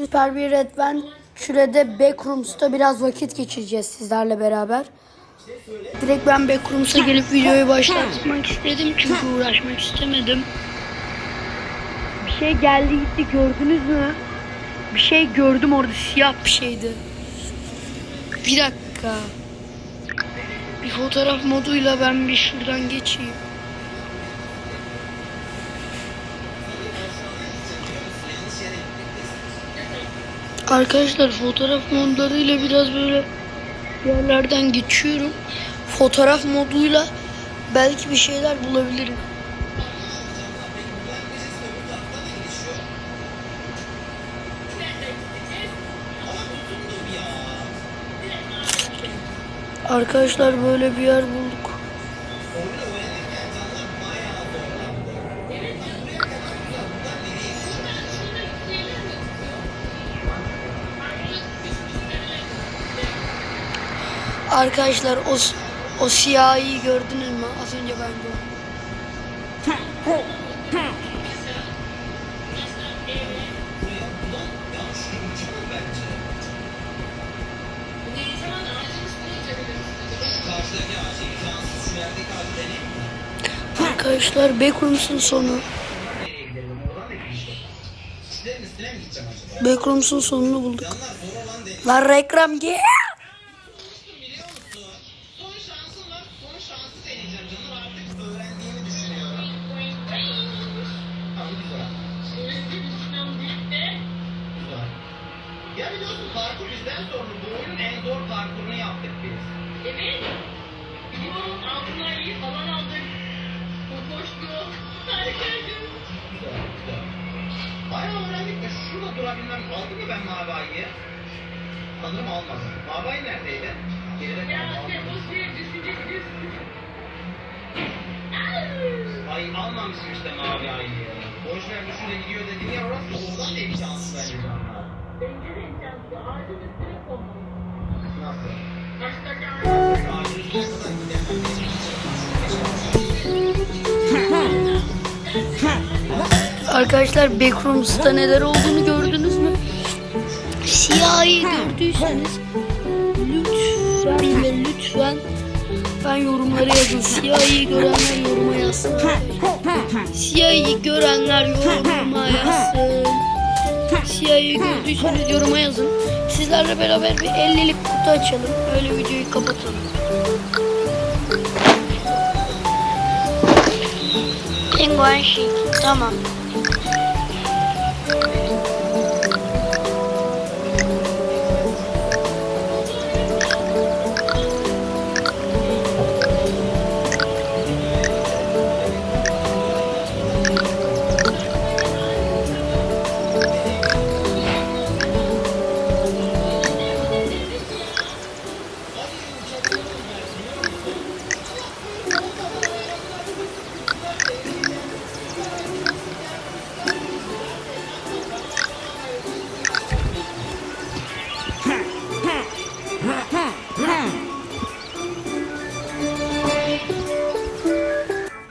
Süper bir Adventure'de Backrooms'ta biraz vakit geçireceğiz sizlerle beraber. Direkt ben Backrooms'a gelip videoyu başlatmak istedim çünkü uğraşmak istemedim. Bir şey geldi gitti gördünüz mü? Bir şey gördüm orada siyah bir şeydi. Bir dakika. Bir fotoğraf moduyla ben bir şuradan geçeyim. Arkadaşlar fotoğraf modlarıyla biraz böyle yerlerden geçiyorum. Fotoğraf moduyla belki bir şeyler bulabilirim. Arkadaşlar böyle bir yer bulduk. Arkadaşlar o o siyahi gördünüz mü? Az önce ben gördüm. Arkadaşlar Backrooms'un sonu. Backrooms'un sonunu bulduk. Lan reklam gel. Şansı deneyeceğim canım. Artık öğrendiğimi düşünüyorum. Tamam güzel. Güzel. Ya biliyorsun parkur bizden sonra bu oyunun en zor parkurunu yaptık biz. Evet. Biliyorum altınlar iyi falan aldık. Çok hoştu. Harikaydı. Güzel, güzel. Bayağı öğrendik de şurada durabilmem. Aldım mı ben mavi ayıyı? Sanırım almadım. Mavi ayı neredeydi? Almamışım işte mavi. Boş ver düşünce gidiyor dedin ya orası oradan da imkansız bence canlar. Bence de imkansız. Ağacın üstüne konmalı. Nasıl? Ağacın gidemem. Arkadaşlar Backrooms'ta neler olduğunu gördünüz mü? Siyahi gördüyseniz lütfen lütfen ben yorumlara yazın. Siyahi görenler yoruma yazsın. Siyahi görenler yoruma yazsın. Siyahi gördüyseniz yoruma yazın. Sizlerle beraber bir 50'lik kutu açalım. Öyle videoyu kapatalım. Penguin Chic. Tamam.